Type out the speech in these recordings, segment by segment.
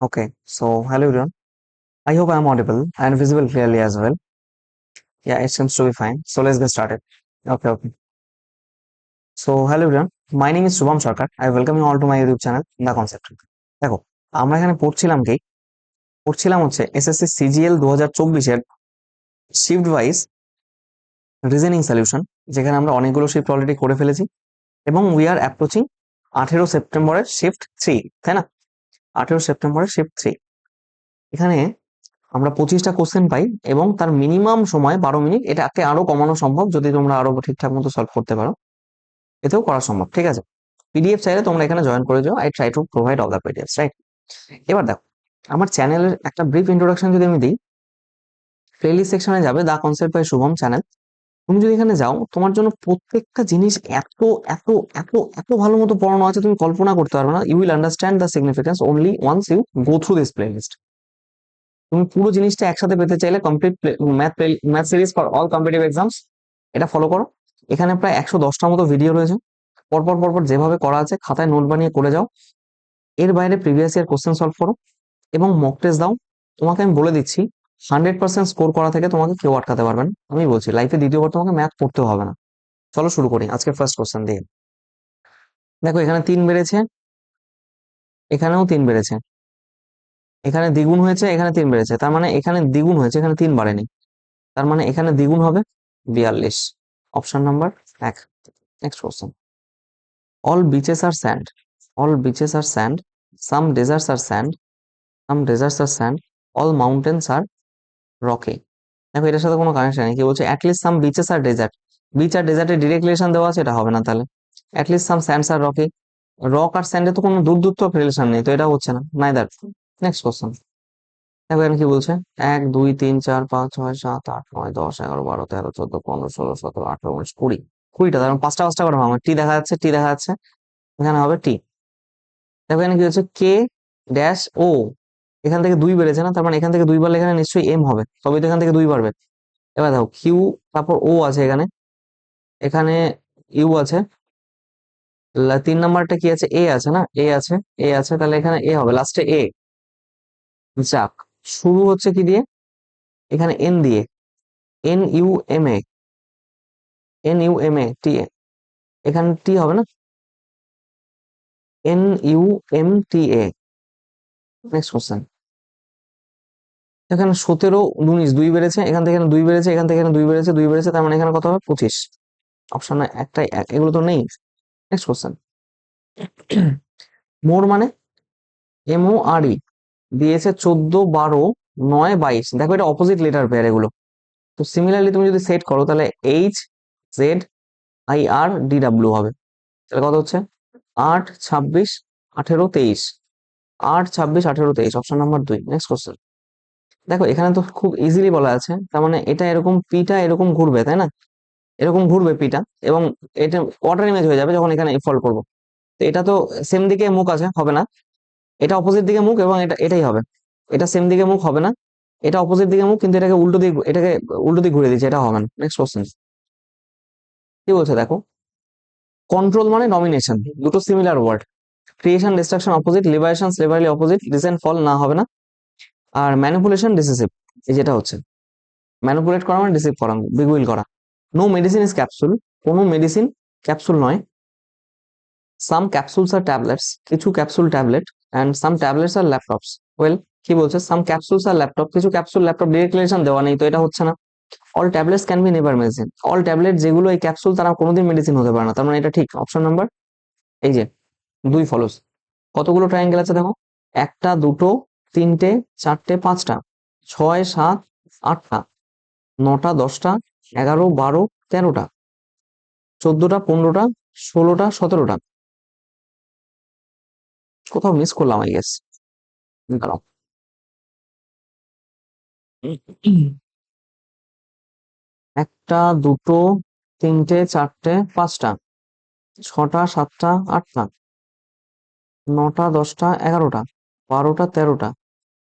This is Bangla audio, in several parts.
Okay, so hello everyone. I hope I am audible and visible clearly as well. Yeah, it seems to be fine. So let's get started. Okay, okay. So hello everyone. My name is Shubham Sarkar. I welcome you all to my YouTube channel, The Concept. দেখো আমরা এখানে পড়ছিলাম কি পড়ছিলাম হচ্ছে এসএসসি সিজিএল দু হাজার চব্বিশের শিফট ওয়াইজ রিজনিং সলিউশন যেখানে আমরা অনেকগুলো শিফট অলরেডি করে ফেলেছি এবং উই আর অ্যাপ্রোচিং আঠেরো সেপ্টেম্বরের শিফট থ্রি তাই না আঠেরো সেপ্টেম্বরের শিফট থ্রি এখানে আমরা পঁচিশটা কোশ্চেন পাই এবং তার মিনিমাম সময় বারো মিনিট এটাকে আরও কমানো সম্ভব যদি তোমরা আরও ঠিকঠাক মতো সলভ করতে পারো। এতেও করা সম্ভব, ঠিক আছে? পিডিএফ চাইলে তোমরা এখানে জয়েন করে যাও। I try to provide all the PDF right এবার দেখো, আমার চ্যানেলের একটা ব্রিফ ইন্ট্রোডাকশন যদি আমি দিই প্লেলিস্ট সেকশনে যাবে the concept by Shubham channel তুমি যদি এখানে যাও, তোমার জন্য প্রত্যেকটা জিনিস এত এত এত এত ভালো মতো পড়ানো আছে, তুমি কল্পনা করতে পারবে না। You will understand the significance only once you go through this play list তুমি পুরো জিনিসটা একসাথে পেতে চাইলে complete math math series for all competitive exams এটা ফলো করো। এখানে প্রায় একশো দশটার মতো ভিডিও রয়েছে। পরপর পরপর যেভাবে করা আছে, খাতায় নোট বানিয়ে করে যাও। এর বাইরে প্রিভিয়াস ইয়ার কোশ্চেন সলভ করো এবং মক টেস্ট দাও। তোমাকে আমি বলে দিচ্ছি হান্ড্রেড পার্সেন্ট স্কোর করা থেকে তোমাকে কেউ আটকাতে পারবে না। আমি বলছি লাইফে দ্বিতীয়বার তোমাকে ম্যাথ পড়তেও হবে না। চলো শুরু করি আজকে ফার্স্ট কোশ্চেন দিয়ে। দেখো, এখানে তিন বেড়েছে, এখানেও তিন বেড়েছে। এখানে দ্বিগুণ হয়েছে, এখানে তিন বেড়েছে। তার মানে এখানে দ্বিগুণ হয়েছে, এখানে তিন বাড়েনি। তার মানে এখানে দ্বিগুণ হবে বিয়াল্লিশ। অপশন নাম্বার এক। Next question all beaches are sand all beaches are sand some deserts are sand some deserts are sand all mountains are রকে দেখো, এটার সাথে কোনো কানেকশন নেই। কি বলছে? At least some beaches are desert beach আর ডেজার্টের ডিরেক্ট রিলেশন দেওয়া আছে? এটা হবে না তাহলে। At least some sands are rake rock আর স্যান্ডে তো কোনো দূর দূরত্ব রিলেশন নেই, তো এটা হচ্ছে না। নাইদার নেক্সট কোশ্চেন দেখো, এখানে কি বলছে? এক, দুই, তিন, চার, পাঁচ, ছয়, সাত, আট, নয়, দশ, এগারো, বারো, তেরো, চোদ্দ, পনেরো, ষোলো, সতেরো, আঠারো, উনিশ, কুড়ি। কুড়িটা, তার মানে পাঁচটা পাঁচটা করে হবে টি দেখা যাচ্ছে টি দেখা যাচ্ছে। এখানে হবে টি দেখো, এখানে কি হচ্ছে কে ড্যাশ ও এখান থেকে দুই বেড়েছে না? তার মানে এখান থেকে দুই বাড়লে এখানে নিশ্চয়ই এম হবে। তবে তো এখান থেকে দুই বাড়বে। এবার দেখো কিউ তারপর ও আছে এখানে। এখানে ইউ আছে। তিন নাম্বারটা কি আছে? এ আছে না? এ আছে। এ আছে, তাহলে এখানে এ হবে। লাস্টে এ যাক, শুরু হচ্ছে কি দিয়ে? এখানে এন দিয়ে। N U M A N U M A T A এখানে টি হবে না? N U M T A next question এখানে সতেরো উনিশ, দুই বেড়েছে, এখান থেকে দুই বেড়েছে, এখান থেকে দুই বেড়েছে দুই বেড়েছে, তার মানে এখানে কত হবে? পঁচিশ। অপশন একটাই এক, এগুলো তো নেই। নেক্সট কোশ্চেন মোর মানে? এম ও আর ই দিয়েছে চোদ্দ, বারো, নয়, বাইশ। দেখো এটা অপোজিট লেটার পেয়ার এগুলো। তো সিমিলারলি তুমি যদি সেট করো, তাহলে H Z I R D W হবে। তাহলে কত হচ্ছে? আট, ছাব্বিশ, আঠেরো, তেইশ। আট, ছাব্বিশ, আঠেরো, তেইশ। অপশন নাম্বার দুই। নেক্সট কোশ্চেন দেখো, এখানে তো খুব ইজিলি বলা আছে। তার মানে এটা এরকম পিটা এরকম ঘুরবে, তাই না? এরকম ঘুরবে পিটা এবং এটা কোয়ার্টার ইমেজ হয়ে যাবে যখন এখানে ফল করব। তো এটা তো সেম দিকে মুখ আছে, হবে না। এটা অপোজিট দিকে মুখ এবং এটা, এটাই হবে। এটা সেম দিকে মুখ হবে না। এটা অপোজিট দিকে মুখ, কিন্তু এটাকে উল্টো দিকে, এটাকে উল্টো দিকে ঘুরে দিচ্ছে, এটা হবে না। নেক্সট কোশ্চেন কি বলছে দেখো? কন্ট্রোল মানে নমিনেশন দুটো similar word creation destruction opposite liberation slavery opposite recent ফল না হবে না। আর ম্যানিপুলেশন ডিসিসিভ এই যেটা হচ্ছে। ম্যানিপুলেট করা মানে ডিসিভ করা বিগুইল করা। নো মেডিসিন ইজ ক্যাপসুল কোনো মেডিসিন ক্যাপসুল নয়। সাম ক্যাপসুলস আর ট্যাবলেটস কিছু capsule tablet and some tablets are laptops well কি বলছে? সাম ক্যাপসুলস আর ল্যাপটপ কিছু ক্যাপসুল ল্যাপটপ ডিরেক্ট দেওয়া নেই, তো এটা হচ্ছে না। All tablets can be never medicine all tablet যেগুলো এই ক্যাপসুল তারা কোনোদিন মেডিসিন হতে পারে না, তার মানে এটা ঠিক। অপশন নাম্বার এই যে, দুই ফলোস কতগুলো ট্রায়াঙ্গেল আছে দেখো? একটা, দুটো তিনটে, চারটে, পাঁচটা, ছয়, সাত, আটটা, নটা, দশটা, এগারো, বারো, তেরোটা, চোদ্দটা, পনেরোটা, ষোলোটা, সতেরোটা। কোথাও মিস করলাম আই গেস একটা, দুটো, তিনটে, চারটে, পাঁচটা, ছটা, সাতটা, আটটা, নটা, দশটা, এগারোটা, বারোটা, তেরোটা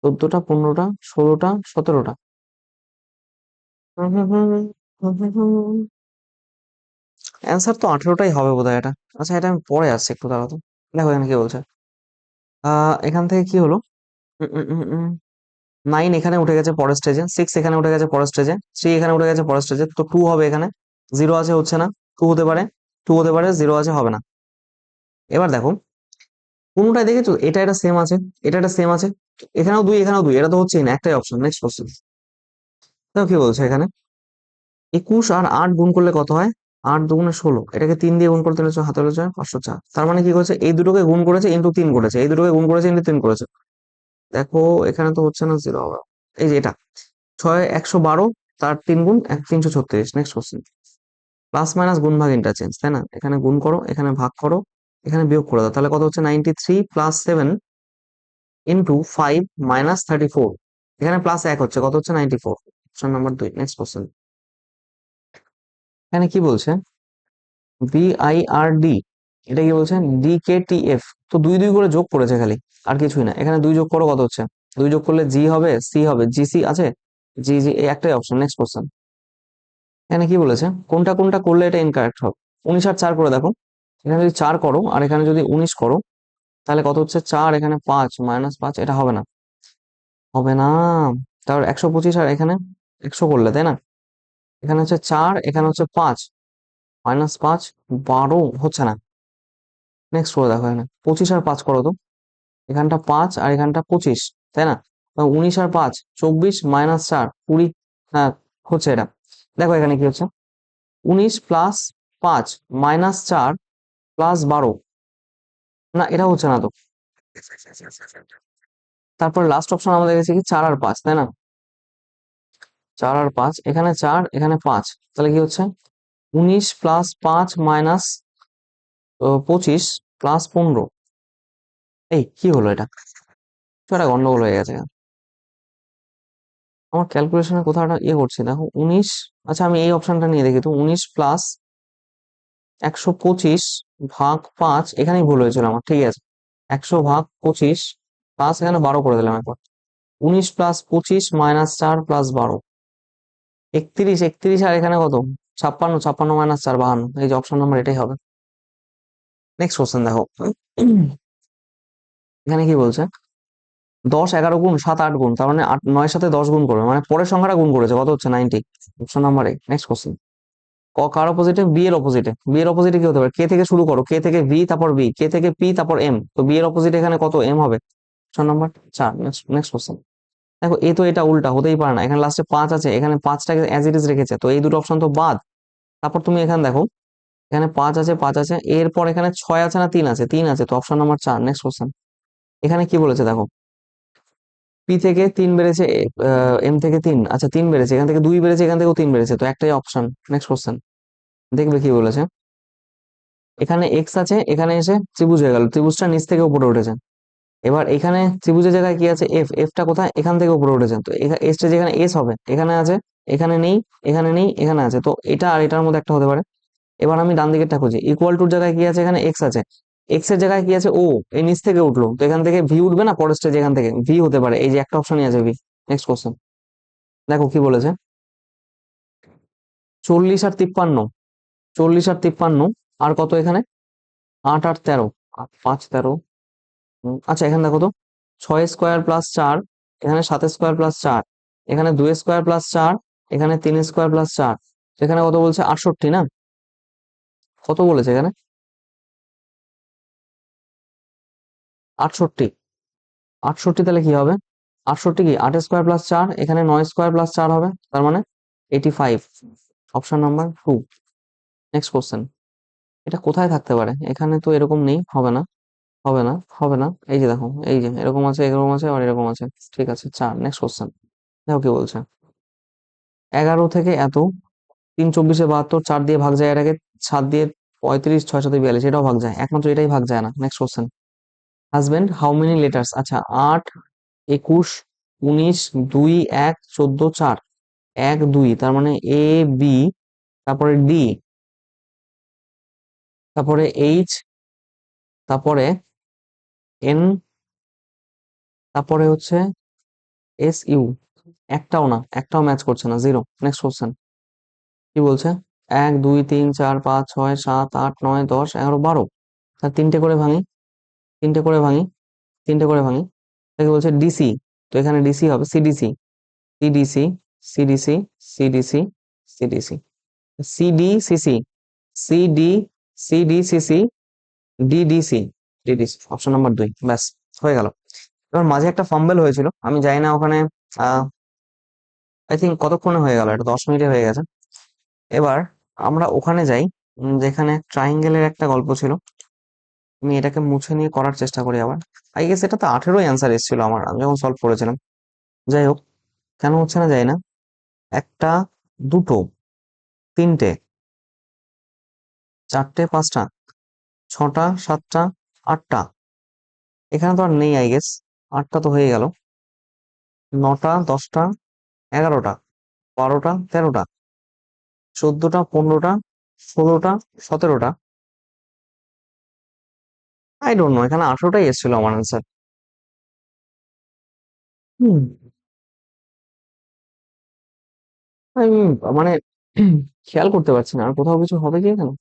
চোদ্দটা, পনেরোটা, ষোলোটা, সতেরোটা। অ্যান্সার তো আঠেরোটাই হবে বোধহয় এটা। আচ্ছা এটা আমি পরে আসছি একটু দাঁড়াও তো। দেখো এখানে কি বলছে। এখান থেকে কি হলো? নাইন এখানে উঠে গেছে পরের স্টেজে সিক্স এখানে উঠে গেছে পরের স্টেজে থ্রি এখানে উঠে গেছে পরের স্টেজে তো টু হবে এখানে। জিরো আছে হচ্ছে না টু হতে পারে টু হতে পারে জিরো আছে হবে না। এবার দেখো কোনটায় দেখেছ? এটা এটা সেম আছে, এটা এটা সেম আছে এখানেও দুই এখানেও দুই। এটা তো হচ্ছেই না, একটাই অপশন নেক্সট কোশ্চেন দেখো কি বলছে এখানে? একুশ আর আট গুণ করলে কত হয়? আট দুগুণে ষোলো। এটাকে তিন দিয়ে গুণ করতে হচ্ছে হাতে হচ্ছে পাঁচশো চার। তার মানে কি করেছে? এই দুটোকে গুণ করেছে ইন্টু তিন করেছে। এই দুটোকে গুণ করেছে ইন্টু তিন করেছে। দেখো, এখানে তো হচ্ছে না জিরো এই যে এটা। ছয়, একশো বারো, তার তিন গুণ, এক, তিনশো ছত্রিশ। নেক্সট কোশ্চেন প্লাস মাইনাস গুণ ভাগ ইন্টারচেঞ্জ তাই না? এখানে গুণ করো, এখানে ভাগ করো, এখানে বিয়োগ করে দাও। তাহলে কত হচ্ছে? Ninety three plus seven into five minus thirty four এখানে প্লাস এক হচ্ছে, কত হচ্ছে? নাইনটি ফোর অপশন নাম্বার দুই নেক্সট কোশ্চেন এখানে কি বলছে? বিআইআরডি এটা কি বলছে? ডিকেটিএফ তো দুই দুই করে যোগ করেছে খালি, আর কিছুই না। এখানে দুই যোগ করো, কত হচ্ছে? দুই যোগ করলে জি হবে সি হবে জিসি আছে? জি জি এই একটাই অপশন নেক্সট কোশ্চেন এখানে কি বলেছে? কোনটা কোনটা করলে এটা ইনকারেক্ট হবে? উনিশ আর চার করে দেখো। এখানে যদি চার করো, আর এখানে যদি উনিশ করো তাহলে কত হচ্ছে? চার, এখানে পাঁচ, মাইনাস পাঁচ, এটা হবে না। হবে না। তারপর একশো পঁচিশ আর এখানে একশো করলে, তাই না? এখানে হচ্ছে চার, এখানে হচ্ছে পাঁচ, মাইনাস পাঁচ, বারো হচ্ছে না। নেক্সট করে দেখো এখানে। পঁচিশ আর পাঁচ করো তো। এখানটা পাঁচ আর এখানটা পঁচিশ, তাই না? উনিশ আর পাঁচ, চব্বিশ মাইনাস চার, কুড়ি হ্যাঁ হচ্ছে এটা। দেখো এখানে কি হচ্ছে? উনিশ প্লাস পাঁচ মাইনাস চার প্লাস বারো না, এটা হচ্ছে না তো। তারপর লাস্ট অপশন আমাদের কাছে কি? চার আর পাঁচ, তাই না? চার আর পাঁচ, এখানে চার, এখানে পাঁচ। তাহলে কি হচ্ছে? উনিশ প্লাস পাঁচ মাইনাস পঁচিশ প্লাস পনেরো। এই, কি হলো এটা? একটা গন্ডগোল হয়ে গেছে। আমার ক্যালকুলেশনে কোথাও একটা ইয়ে করছি, দেখো, উনিশ আচ্ছা আমি এই অপশনটা নিয়ে দেখি তো, উনিশ প্লাস একশো পঁচিশ ভাগ পাঁচ এখানেই ভুল হয়েছিল আমার, ঠিক আছে। একশো ভাগ পঁচিশ প্লাস এখানে বারো করে দিলাম একবার। উনিশ প্লাস পঁচিশ মাইনাস চার প্লাস বারো। একত্রিশ একত্রিশ আর এখানে কত? ছাপ্পান্ন ছাপ্পান্ন মাইনাস চার, বাহান্ন। এই যে অপশন নাম্বার এটাই হবে। নেক্সট কোশ্চেন দেখো। এখানে কি বলছে? দশ, এগারো গুণ, সাত, আট গুণ, তার মানে আট নয়ের সাথে দশ গুণ করবে মানে পরের সংখ্যাটা গুণ করেছে, কত হচ্ছে? Ninety option number A next question কার অপোজিটে বি এর অপোজিটে বি এর অপোজিটে কি হতে পারে? কে থেকে শুরু করো। কে থেকে ভি তারপর বি কে থেকে পি তারপর এম তো বি এর অপোজিটে এখানে কত? এম হবে। অপশন নাম্বার চার। নেক্সট কোশ্চেন দেখো, এ তো এটা উল্টা, হতেই পারে না। এখানে লাস্টে পাঁচ আছে। এখানে পাঁচটাকে অ্যাজ ইট ইজ রেখেছে। তো এই দুটো অপশন তো বাদ। তারপর তুমি এখানে দেখো, এখানে পাঁচ আছে পাঁচ আছে। এরপর এখানে ছয় আছে না তিন আছে? তিন আছে। তো অপশন নাম্বার চার। নেক্সট কোশ্চেন এখানে কি বলেছে দেখো? পি থেকে তিন বেড়েছে এম থেকে তিন। আচ্ছা তিন বেড়েছে, এখান থেকে দুই বেড়েছে, এখান থেকেও তিন বেড়েছে। তো একটাই অপশন নেক্সট কোশ্চেন দেখবে কি বলেছে? এখানে এক্স আছে, এখানে এসে ত্রিভুজ হয়ে গেল। ত্রিভুজটা নিচ থেকে উপরে উঠেছে। এবার এখানে ত্রিভুজের জায়গায় কি আছে? এফ এফটা কোথায়? এখান থেকে উপরে উঠেছে। তো এসটা যেখানে এস হবে, এখানে আছে, এখানে নেই এখানে নেই, এখানে আছে। তো এটা আর এটার মধ্যে একটা হতে পারে। এবার আমি ডান দিকেরটা খুঁজি। ইকুয়াল টুর জায়গায় কি আছে? এখানে এক্স আছে। এক্সের জায়গায় কি আছে? ও, এই নিচ থেকে উঠল। তো এখান থেকে ভি উঠবে না? পরের স্টেজ এখান থেকে ভি হতে পারে। এই যে একটা অপশনই আছে ভি নেক্সট কোশ্চেন দেখো কি বলেছে? চল্লিশ আর তিপ্পান্ন। চল্লিশ আর তিপ্পান্ন। আর কত এখানে? আট আট তেরো। পাঁচ তেরো। আচ্ছা এখানে দেখো তো। ছয় স্কোয়ার প্লাস চার, এখানে সাত স্কোয়ার প্লাস চার। এখানে দুই স্কোয়ার প্লাস চার, এখানে তিন স্কোয়ার প্লাস চার। এখানে কত বলছে? আটষট্টি না? কত বলেছে এখানে? আটষট্টি। আটষট্টি তাহলে কি হবে? আটষট্টি কি? আট স্কোয়ার প্লাস চার, এখানে নয় স্কোয়ার প্লাস চার হবে, তার মানে eighty five option number two next question এটা কোথায় থাকতে পারে? এখানে তো এরকম নেই, হবে না হবে না হবে না। এই যে দেখো, এই যে, এরকম আছে এরকম আছে আর এরকম আছে। ঠিক আছে, চার। নেক্সট কোশ্চেন দেখো কি বলছে। এগারো থেকে এত, তিন চব্বিশে বাহাত্তর, চার দিয়ে ভাগ যায় এটাকে, সাত দিয়ে পঁয়ত্রিশ, ছয় সাথে বিয়াল্লিশ, এটাও ভাগ যায়। একমাত্র এটাই ভাগ যায় না। Next question husband how many letters আচ্ছা আট, একুশ, উনিশ, দুই, এক, চোদ্দ, চার। এক, দুই, তার মানে এ বি তারপরে ডি তারপরে এইচ তারপরে এন তারপরে হচ্ছে এস ইউ একটাও না, একটাও ম্যাচ করছে না জিরো নেক্সট কোশ্চেন কি বলছে? এক, দুই, তিন, চার, পাঁচ, ছয়, সাত, আট, নয়, দশ, এগারো, বারো। তার তিনটে করে ভাঙি। তিনটে করে ভাঙি, তিনটে করে ভাঙি। এটাকে বলছে ডিসি তো এখানে ডিসি হবে CDC CDC CDC CDC CDC CDCC CD CDCC DDC DDC option number দুই, ব্যাস, হয়ে গেল। এবার মাঝে একটা ফাম্বেল হয়েছিল, আমি জানি না ওখানে আই থিঙ্ক কতক্ষণে হয়ে গেল, এটা দশ মিনিটে হয়ে গেছে। এবার আমরা ওখানে যাই যেখানে ট্রাইঙ্গেলের একটা গল্প ছিল। আমি এটাকে মুছে নিয়ে করার চেষ্টা করি আবার। আই গেস এটা তো আঠেরোই অ্যান্সার এসেছিল আমার, আমি যখন সলভ করেছিলাম। যাই হোক, কেন হচ্ছে না যাই না। একটা, দুটো, তিনটে, চারটে, পাঁচটা, ছটা, সাতটা, আটটা। এখানে তো আর নেই আই গেস আটটা তো হয়ে গেল। নটা, দশটা, এগারোটা, বারোটা, তেরোটা, চোদ্দটা, পনেরোটা, ষোলোটা, সতেরোটা। আই ডোন্ট নো এখানে আঠারোটাই এসেছিল আমার আনসার হুম। আমি মানে খেয়াল করতে পারছি না, আর কোথাও কিছু হবে কি এখানে?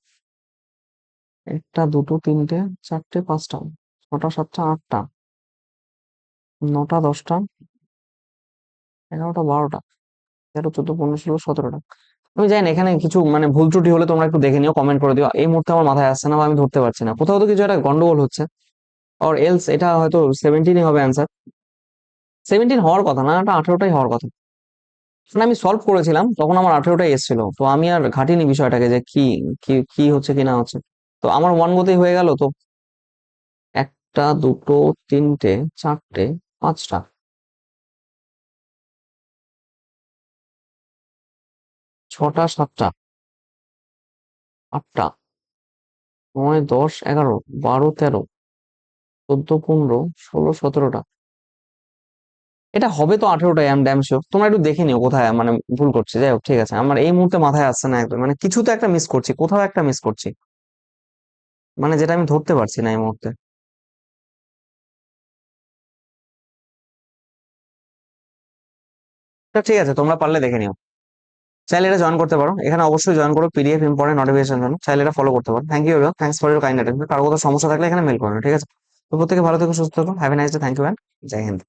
একটা, দুটো, তিনটে, চারটে, পাঁচটা, ছটা, সাতটা, আটটা, নটা, দশটা, এগারোটা, বারোটা, তেরো, চোদ্দ, পনেরো, ষোলো, সতেরোটা। আমি জানি না, এখানে কিছু মানে ভুল ত্রুটি হলে তোমরা একটু দেখে নিও কমেন্ট করে দিও। এই মুহূর্তে আমার মাথায় আসছে না বা আমি ধরতে পারছি না। কোথাও তো কিছু একটা গন্ডগোল হচ্ছে। আর এলস এটা হয়তো সেভেন্টিনই হবে অ্যান্সার সেভেন্টিন হওয়ার কথা না, এটা আঠেরোটাই হওয়ার কথা। মানে আমি সলভ করেছিলাম, তখন আমার আঠেরোটাই এসেছিল। তো আমি আর ঘাটিনি বিষয়টাকে যে কি কি কি হচ্ছে, কি না হচ্ছে। তো আমার ওয়ান গোতেই হয়ে গেল, তো একটা, দুটো, তিনটে, চারটে, পাঁচটা। ছটা, সাতটা? আটটা। নয়, দশ, এগারো, বারো, তেরো, চোদ্দ, পনেরো, ষোলো, সতেরোটা। এটা হবে তো আঠেরোটাই আম ড্যাম শিওর তোমরা একটু দেখে নিও কোথায় মানে ভুল করছে। যাই হোক, ঠিক আছে। আমার এই মুহূর্তে মাথায় আসছে না একদম। মানে কিছু তো একটা মিস করছি, কোথাও একটা মিস করছি। মানে যেটা আমি ধরতে পারছি না এই মুহূর্তে। ঠিক আছে, তোমরা পারলে দেখে নিও। চাইলে এটা জয়েন করতে পারো। এখানে অবশ্যই জয়েন করো পিডিএফ ইম্পর্টেন্ট নোটিফিকেশন জন্য। চাইলে এটা ফলো করতে পারো। Thank you thanks for your kind attention কারও কোথাও সমস্যা থাকলে এখানে মেল করো। ঠিক আছে? তো প্রত্যেকে ভালো থেকে, সুস্থ থাকো। Have a nice day thank you and Joy Hind